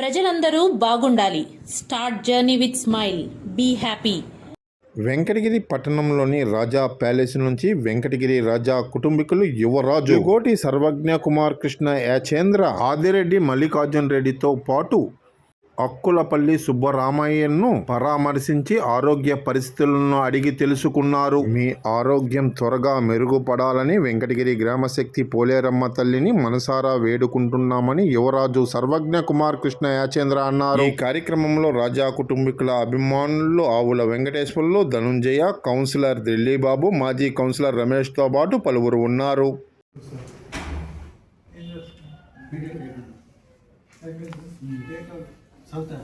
ప్రజలందరూ బాగుండాలి. Start journey with smile. Be happy. Venkatagiri పట్టణంలోని రాజా ప్యాలెస్ నుంచి వెంకటగిరి రాజా కుటుంబీకులు యువరాజు. కోటి సర్వజ్ఞ కుమార్ కృష్ణ యాచేంద్ర ఆదిరెడ్డి మల్లికార్జున్ రెడ్డితో పాటు అక్కులపల్లి సుబ్బరామయ్యను పరామర్శించి ఆరోగ్య పరిస్థితులను అడిగి తెలుసుకున్నారు. మీ ఆరోగ్యం త్వరగా మెరుగుపడాలని వెంకటగిరి గ్రామశక్తి పోలేరమ్మ తల్లిని మనసారా వేడుకుంటున్నామని యువరాజు సర్వజ్ఞ కుమార్ కృష్ణ యాచేంద్ర అన్నారు. ఈ కార్యక్రమంలో రాజా కుటుంబీకుల అభిమానులు ఆవుల వెంకటేశ్వర్లు ధనుంజయ కౌన్సిలర్ దిల్లీబాబు మాజీ కౌన్సిలర్ రమేష్తో పాటు పలువురు ఉన్నారు. चौथा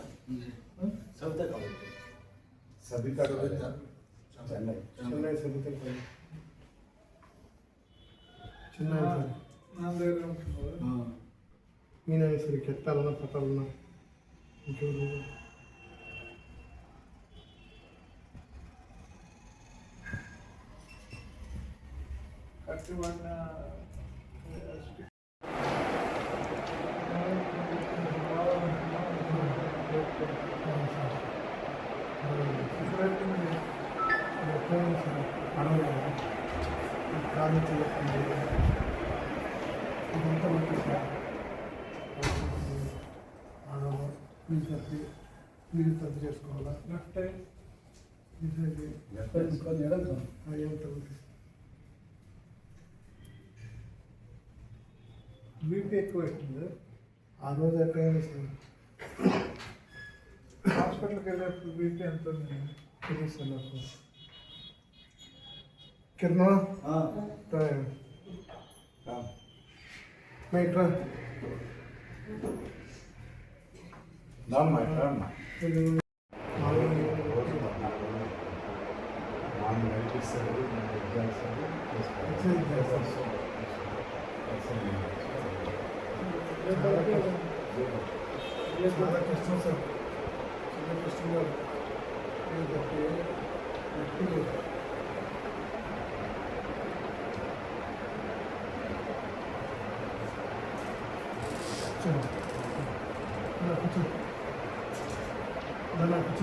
चौथा का सभी का चेन्नई. चेन्नई. सभी का चेन्नई மீனாட்சி கெத்தாலாம் பத்தாலாம் கட்டுமான ఇదంతా మనకి సార్ ఆడవాళ్ళు మీరు సర్ది మీరు సర్ది చేసుకోవాలా లెఫ్ట్ బీపీ ఎక్కువ అవుతుంది. ఆ రోజు ఎక్కడైనా సరే. హాస్పిటల్కి వెళ్ళేప్పుడు బీపీ ఎంత ఉంది తెలుసు నాకు కిరణ్ మైట్రా नाम 붙여요. 날라 붙여. 날라 붙여.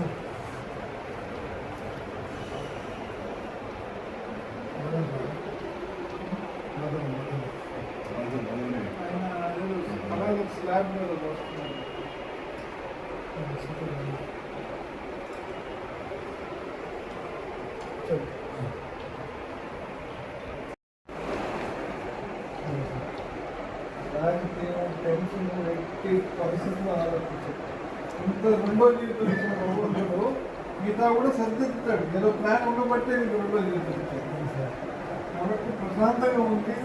가만히 있으면 안 보여도 టెన్షన్ వ్యక్తి పరిస్థితులు ఆలోచించారు. ఇంత రెండో జీవితం ఇచ్చిన ప్రభుత్వంలో మిగతా కూడా సరిదిద్దుతాడు. ఏదో ప్లాన్ ఉండబట్టే నీకు రెండో జీవితం ఇచ్చాడు కాబట్టి ప్రశాంతంగా ఉంది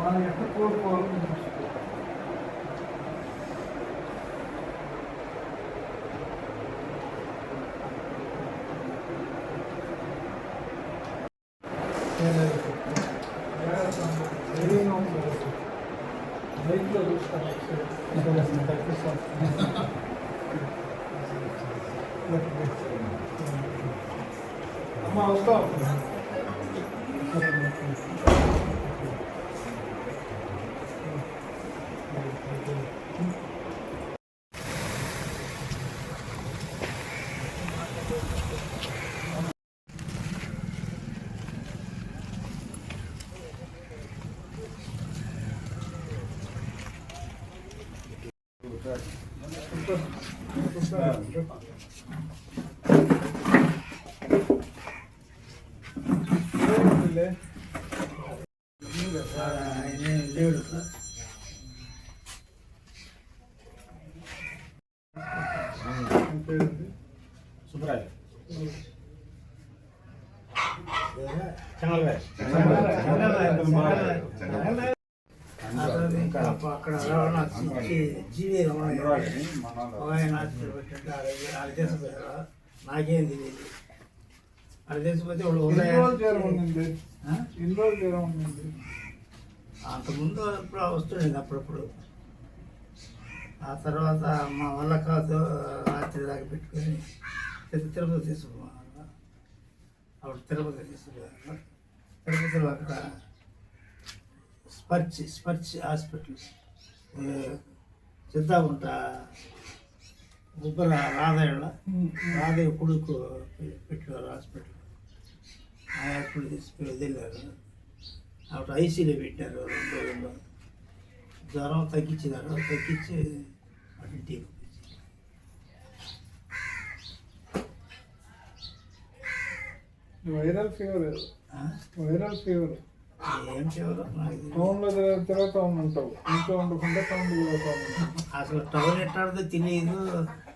మనం ఎంత కోరుకోవాలని చూసుకోవాలి బైక్లో సుబ్రాయ్ చెంగల్ రాయ్ చెంగల్ రాయ్ అక్కడ రవాణా ఇచ్చి జీవీ రవాణా ఆయన ఆడ నాకేం తెలియదు ఆడ చేసిపోతే వాళ్ళు అంతకుముందు అప్పుడు వస్తుండేది అప్పుడప్పుడు. ఆ తర్వాత మా వల్ల కాదు రాత్రి దాకా పెట్టుకొని తిరు- తిరుపతి తీసుకున్నాను అప్పుడు తిరుపతి తీసుకున్నాను తిరుపతిలో అక్కడ స్పర్చ్ స్పర్చ్ హాస్పిటల్ ஒரு சித்தாகுண்டா உப்பர ராதையுள்ள ராதையை கொடுக்கு பெற்றுவார் ஹாஸ்பிட்டல் ஹாஸ்பிட்டல் இதில் அவர் ஐசியில் போயிட்டார் ரொம்ப ரொம்ப ஜுரம் தக்கிச்சுதாரு தக்கிச்சு அடிட்டி வைரல் ஃபீவர் வைரல் ஃபீவர் టౌన్లో తిరగ- తిరుగుతూ ఉంటావు. ఇంట్లో ఉండకుండా టౌన్ తిరుగుతూ అసలు టౌన్ ఎట్టాడదో తెలియదు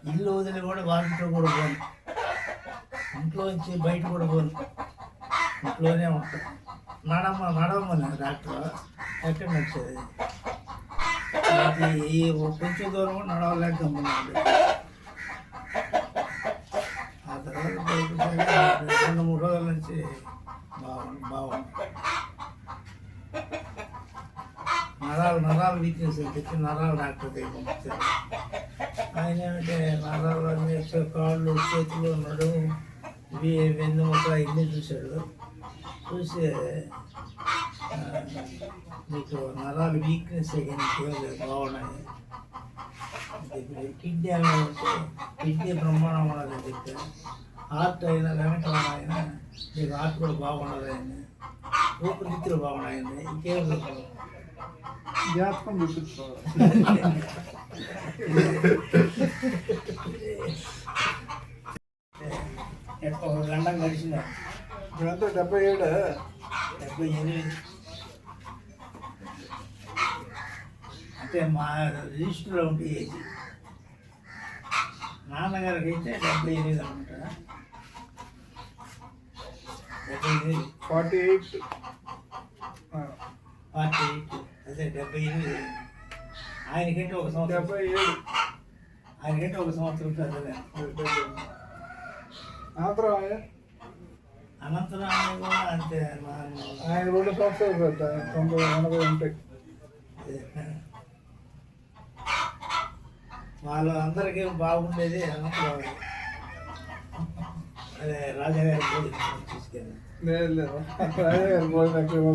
ఇల్లు వదిలి కూడా వాకిట్లో కూడా పోను. ఇంట్లో నుంచి బయట కూడా పోను. ఇంట్లోనే ఉంటాను నడమ నడవమని డాక్టర్. ఎక్కడ నడిచేది ఈ కొంచెం దూరం కూడా నడవలేక గమ్మున్నాడు ఆ తర్వాత రెండు మూడు రోజుల నుంచి బాగుంది బాగుంది. నరాలు నరాలు వీక్నెస్ తెచ్చి నరాలు డాక్టర్ దగ్గర ఆయన ఏమంటే నరాలు అన్ని కాళ్ళు చేతులు నడుము ఇవి వెన్నుముక ఇన్ని చూశాడు. చూసి మీకు నరాలు వీక్నెస్ కానీ బాగున్నాయి. కిడ్నీ అయినా ఉంటే కిడ్నీ బ్రహ్మాండం ఉన్నదని చెప్పారు. హార్ట్ అయినా వెనక అయినా మీకు హార్ట్ కూడా బాగున్నదని ఊపిరితిత్తులు బాగున్నాయండి ఇంకేం చూపించుకోవాలి ఎక్కడ ఒక గంట గడిచిన ఇప్పుడంతా డెబ్బై ఏడు. డెబ్బై ఎనిమిది అంటే మా రిజిస్టర్లో ఉంటే ఏది? నాన్నగారికి అయితే డెబ్బై ఎనిమిది అనుకుంటా. డెబ్బై ఎనిమిది. Forty eight. Forty eight. అదే డెబ్బై ఎనిమిది. ఆయనకంటే ఒక సంవత్సరం. డెబ్బై ఏడు. ఆయనకంటే ఒక సంవత్సరం పెద్దలే అనంతరం ఆయన కూడా అంతే ఆయన రెండు సంవత్సరాలు పెద్ద ఆయన తొంభై ఎనభై ఉంటాయి వాళ్ళు అందరికీ బాగుండేది అనంతరం రాజాగారి అక్కడ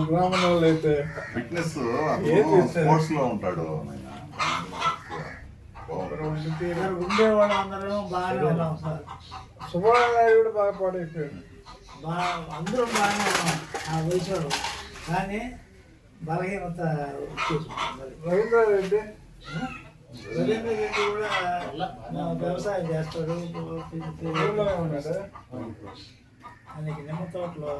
బ్రాహ్మణ వాళ్ళు అయితే ఫిట్నెస్? స్పోర్ట్స్లో ఉంటాడు ఉండేవాళ్ళు అందరం బాగానే ఉన్నాం సార్. సుబ్రహ్మణ్య కూడా బాగా పాడైపోయాడు. బాగా అందరం బాగానే ఉన్నాం. ఆ కానీ బలహీనత వచ్చేసింది మరి. రెడ్డి కూడా వ్యవసాయం చేస్తాడు ఊళ్ళోనే నిమ్మ తోటలో